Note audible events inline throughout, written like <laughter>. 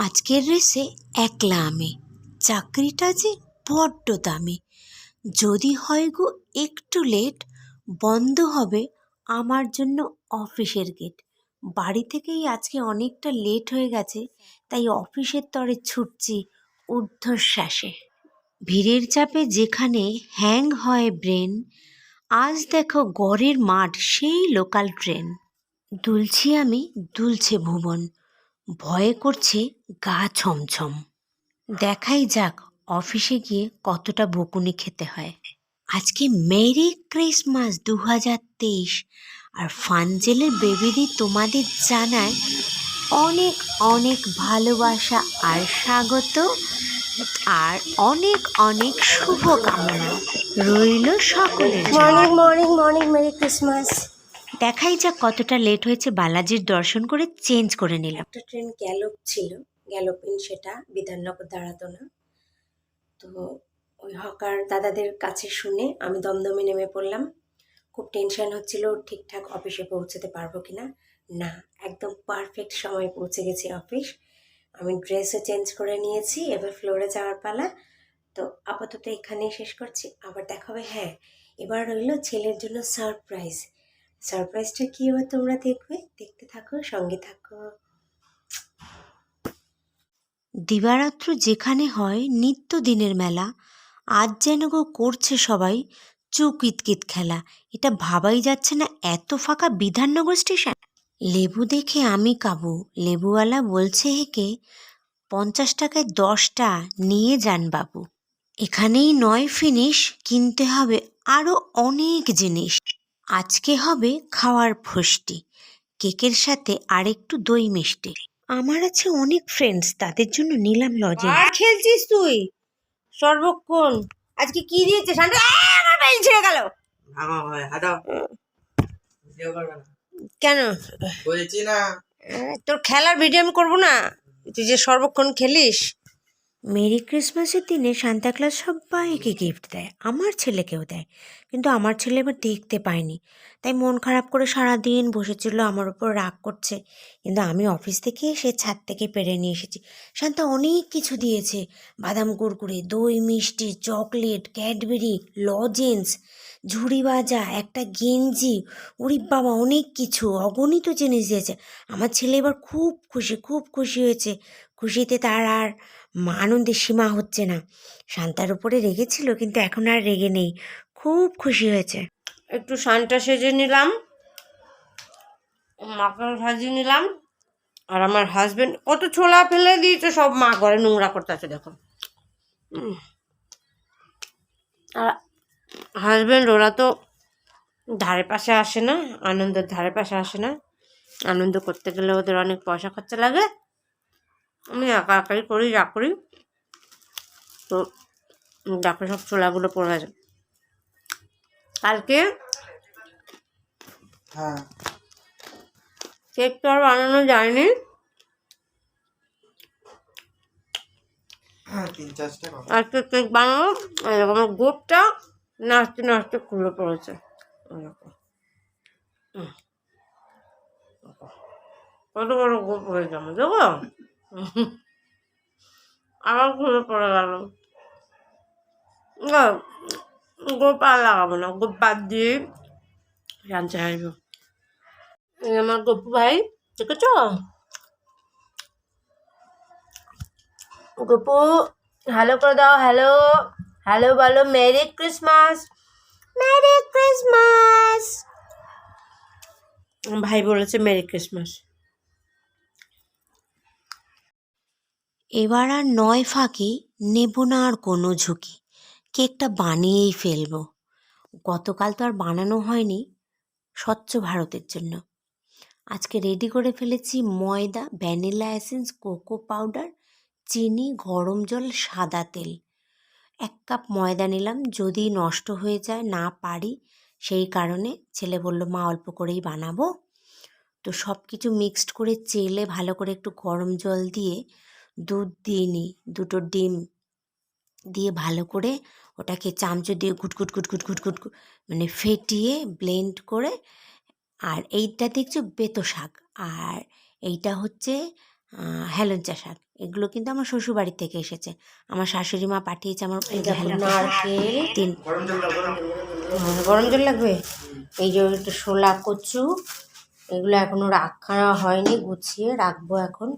আজকের রেসে একলা আমি। চাকরিটা যে বড্ড দামি। যদি হয় গো একটু লেট, বন্ধ হবে আমার জন্য অফিসের গেট। বাড়ি থেকেই আজকে অনেকটা লেট হয়ে গেছে, তাই অফিসের তরে ছুটছি ঊর্ধ্বশ্বাসে। ভিড়ের চাপে যেখানে হ্যাং হয় ব্রেন, আজ দেখো গড়ের মাঠ সেই লোকাল ট্রেন দুলছি আমি দুলছে ভুবন। ভয়ে করছে গা ছমছম। দেখাই যাক অফিসে গিয়ে কতটা বকুনি খেতে হয়। আজকে মেরি ক্রিসমাস দু হাজার তেইশ আর ফানজেলের বেবিদি তোমাদের জানায় অনেক অনেক ভালোবাসা আর স্বাগত আর অনেক অনেক শুভকামনা। রইল সকলের জন্য। Morning morning morning merry Christmas. দেখাই যাক কতটা লেট হয়েছে বালাজির দর্শন করে চেঞ্জ করে নিলাম। একটা ট্রেন গ্যালোপ ছিল। গ্যালোপিন সেটা, বিধাননগর দাঁড়াতো না। তো ওই হকার দাদাদের কাছে শুনে আমি দমদমে নেমে পড়লাম। খুব টেনশন হচ্ছিল, ঠিকঠাক অফিসে পৌঁছাতে পারব কি না না একদম পারফেক্ট সময়ে পৌঁছে গেছি অফিস আমি ড্রেসও চেঞ্জ করে নিয়েছি, এবার ফ্লোরে যাওয়ার পালা। তো আপাতত এখানেই শেষ করছি, আবার দেখা হবে হ্যাঁ। এবার রইল ছেলের জন্য সারপ্রাইজ সারপ্রাইজটা কী হবে তোমরা দেখবে? দেখতে থাকো, সঙ্গে থাকো। দিবারাত্র যেখানে হয় নিত্য দিনের মেলা, আজ যেন গো করছে সবাই চুকিতকিত খেলা। এটা ভাবাই যাচ্ছে না এত ফাঁকা বিধাননগর স্টেশন। লেবু দেখে আমি কাবু। লেবুওয়ালা বলছে হেকে পঞ্চাশ টাকায় দশটা নিয়ে যান বাবু। এখানেই নয় ফিনিশ কিনতে হবে আরও অনেক জিনিস। আজকে হবে খাওয়ার ফষ্টি। কেকের সাথে আরেকটু দই মিষ্টি। আমার আছে অনেক ফ্রেন্ডস তাদের জন্য নিলাম লজে আর খেলছিস তুই? সর্বক্ষণ। আজকে কি দিয়েছে শান্ত? আমার ছিঁড়ে গেল। কেন? বলছি না। তোর খেলার ভিডিও আমি করব না? তুই যে সর্বক্ষণ খেলিস। মেরি ক্রিসমাসের দিনে সান্তাক্লাস সবাইকে গিফট দেয়, আমার ছেলেকেও দেয়। কিন্তু আমার ছেলে এবার দেখতে পায়নি। তাই মন খারাপ করে সারা দিন বসেছিল আমার উপর রাগ করছে। কিন্তু আমি অফিস থেকে এসে ছাদ থেকে পেরে নিয়ে এসেছি। শান্তা অনেক কিছু দিয়েছে। বাদাম কুরকুরে, দই, মিষ্টি, চকলেট, ক্যাডবেরি, লজেন্স, ঝুড়ি বাজা একটা গেঞ্জি উরি বাবা, অনেক কিছু, অগণিত জিনিস দিয়েছে। আমার ছেলে এবার খুব খুশি খুব খুশি হয়েছে। খুশিতে তার আর আনন্দের সীমা হচ্ছে না। শান্তার উপরে রেগেছিল, কিন্তু এখন আর রেগে নেই। খুব খুশি হয়েছে। একটু সানটা সেজে নিলাম মাকে সাজিয়ে নিলাম, আর আমার হাজবেন্ড কত ছোলা ফেলে দিয়েছে, সব মা ঘরে নোংরা করতে আছে দেখো। আর হাজবেন্ড ওরা তো ধারে পাশে আসে না, আনন্দের ধারে পাশে আসে না। আনন্দ করতে গেলে ওদের অনেক পয়সা খরচা লাগে। আমি একা একাই করি যা করি। তো দেখো সব ছোলাগুলো পড়ে আছে কালকে হ্যাঁ। কেক তো আর বানানো যায়নি। হ্যাঁ আজকে কেক বানানো এরকম গোপটা নাচতে নাচতে খুলে পড়েছে। এরকম। কত বড় গোপ হয়েছে আমার দেখো। আবার খুলে পড়ে গেল। গোপ লাগাবো না, গোপ বাদ দিয়ে জানতে আসব আমার গপু ভাই, দেখেছ? গপু হ্যালো করে দাও হ্যালো হ্যালো বলো মেরি ক্রিসমাস মেরি ক্রিসমাস ভাই বলেছে মেরি ক্রিসমাস এবার আর নয় ফাঁকি নেব না আর কোনো ঝুঁকি। কেকটা বানিয়েই ফেলব। গতকাল তো আর বানানো হয়নি স্বচ্ছ ভারতের জন্য। আজকে রেডি করে ফেলেছি ময়দা ভ্যানিলা এসেন্স কোকো পাউডার চিনি, গরম জল, সাদা তেল। এক কাপ ময়দা নিলাম, যদি নষ্ট হয়ে যায়, না পারি, সেই কারণে ছেলে বলল, মা, অল্প করেই বানাবো। তো সব কিছু মিক্সড করে, চেলে ভালো করে একটু গরম জল দিয়ে দুধ দিয়ে নিই দুটো ডিম দিয়ে ভালো করে ওটাকে চামচে দিয়ে গুটগুট গুটগুট গু- মানে ফেটিয়ে ব্লেন্ড করে আর এইটা দেখছ বেতো শাক। আর এইটা হচ্ছে হেলেঞ্চা শাক। এগুলো কিন্তু আমার শ্বশুর শ্বশুরবাড়ি থেকে এসেছে। আমার শাশুড়ি মা পাঠিয়েছে আমার। নারকেল তিন গরম জল হ্যাঁ, গরম জল লাগবে? এই যে একটু শোলা কচু এগুলো এখনও রাখা হয়নি গুছিয়ে রাখব এখন।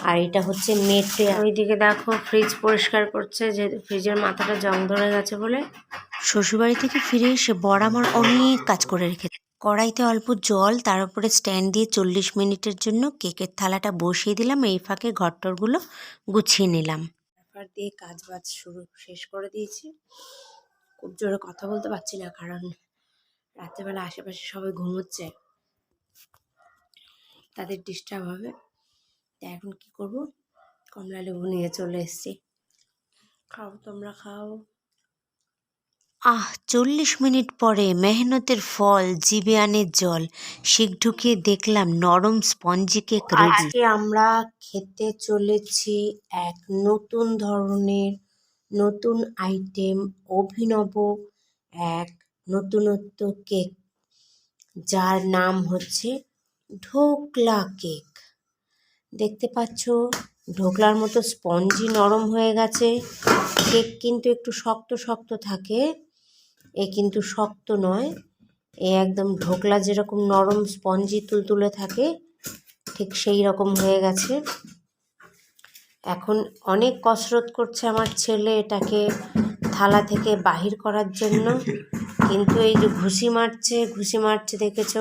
আর এটা হচ্ছে মেটে ওইদিকে দেখো ফ্রিজ পরিষ্কার করছে যে ফ্রিজের মাথাটা জং ধরে গেছে বলে। শ্বশুরবাড়ি থেকে ফিরে এসে বর আমার অনেক কাজ করে রেখেছে। কড়াইতে অল্প জল তার উপরে স্ট্যান্ড দিয়ে চল্লিশ মিনিটের জন্য কেকের থালাটা বসিয়ে দিলাম এই ফাঁকে ঘরটরগুলো গুছিয়ে নিলাম। ব্যাপার দিয়ে কাজ বাজ শুরু শেষ করে দিয়েছি। খুব জোরে কথা বলতে পারছি না কারণ রাত্রেবেলা আশেপাশে সবাই ঘুমোচ্ছে। তাদের ডিস্টার্ব হবে। তা এখন কি করব? কমলা লেবু নিয়ে চলে এসেছি। খাও তোমরা খাও। আহ চল্লিশ মিনিট পরে মেহনতের ফল জিবে আনে জল শিক ঢুকিয়ে দেখলাম নরম স্পঞ্জি কেক আজকে আমরা খেতে চলেছি এক নতুন ধরনের নতুন আইটেম অভিনব এক নতুনত্ব কেক যার নাম হচ্ছে ঢোকলা কেক। দেখতে পাচ্ছ, ঢোকলার মতো স্পঞ্জি নরম হয়ে গেছে। কেক কিন্তু একটু শক্ত শক্ত থাকে। এ কিন্তু শক্ত নয়। এ একদম ঢোকলা যেরকম নরম স্পঞ্জি তুলতুলে থাকে, ঠিক সেই রকম হয়ে গেছে। এখন অনেক কসরত করছে আমার ছেলে এটাকে থালা থেকে বাহির করার জন্য। কিন্তু এই যে ঘুষি মারছে ঘুষি মারছে দেখেছ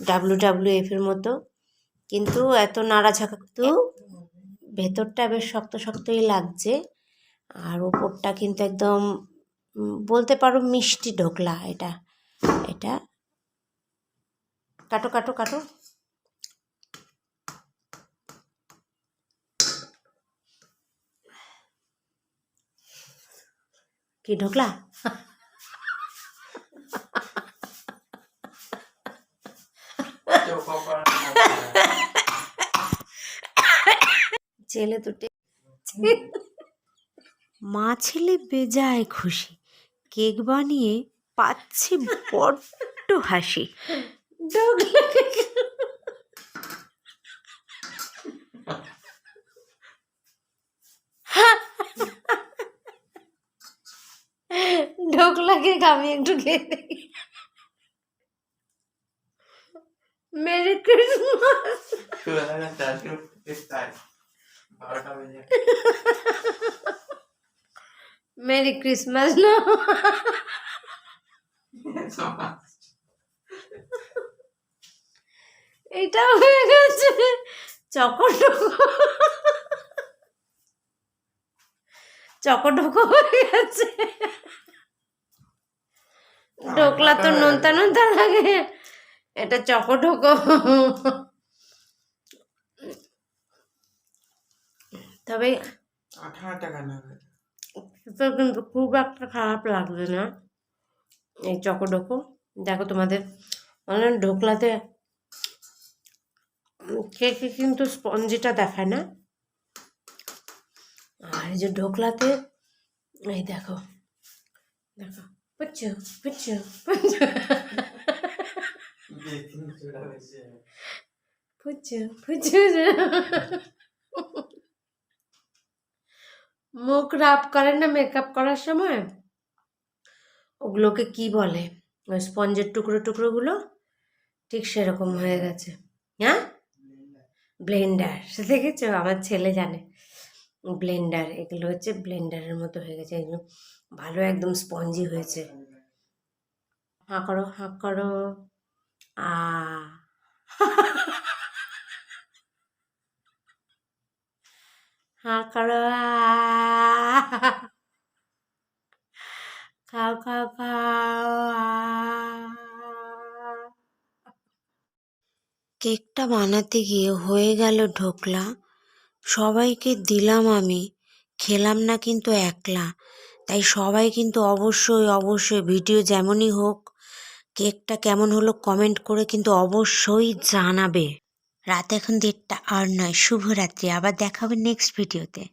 ডাব্লু ডাব্লিউ এফের মতো। কিন্তু এত নাড়াঝাড়া তো ভেতরটা বেশ শক্ত শক্তই লাগছে। আর ওপরটা কিন্তু একদম বলতে পারো মিষ্টি ঢোকলা এটা এটা। কাটো কাটো কাটো। কি ঢোকলা? ছেলে দুটি মা ছেলে বেজায় খুশি। কেক বানিয়ে পাচ্ছে বড্ড হাসি। ঢোকলা ঢোকলাকে আমি একটু খেয়ে দেখি। Mary Christmas. মেরি ক্রিসমাস না এটা হয়ে গেছে। চকটকো। চকটকো হয়ে গেছে। ঢোকলা তো নোনতা নোনতা লাগে। এটা চকটকো। তবে আঠারো টাকা না তো কিন্তু খুব একটা খারাপ লাগছে না। এই চকোডোকো। দেখো তোমাদের অনলাইন ঢোকলাতে কেকে কিন্তু স্পঞ্জিটা দেখায় না? আর এই যে ঢোকলাতে এই দেখো দেখো পুচ্ছু পুচ্ছু পুচ্ছু। বেকিং সোডা হয়েছে। পুচ্ছু পুচ্ছু। মুখ রাপ করে না মেকআপ করার সময়? ওগুলোকে কি বলে? ওই স্পঞ্জের টুকরো টুকরোগুলো? ঠিক সেরকম হয়ে গেছে। হ্যাঁ? ব্লেন্ডার। সে <laughs> দেখেছ? আমার ছেলে জানে। ব্লেন্ডার, এগুলো হচ্ছে ব্লেন্ডারের মতো হয়ে গেছে। এগুলো ভালো একদম স্পঞ্জি হয়েছে। হাঁ করো হাঁ করো। আ। <laughs> হাঁ করো। আ খাও খাও খাও আ কেকটা বানাতে গিয়ে হয়ে গেল ঢোকলা। সবাইকে দিলাম আমি। খেলাম না কিন্তু একলা। তাই সবাই কিন্তু অবশ্যই অবশ্যই ভিডিও যেমনই হোক, কেকটা কেমন হলো কমেন্ট করে কিন্তু অবশ্যই জানাবে। রাত এখন দেড়টা আর নয়। শুভরাত্রি। আবার দেখাবে নেক্সট ভিডিওতে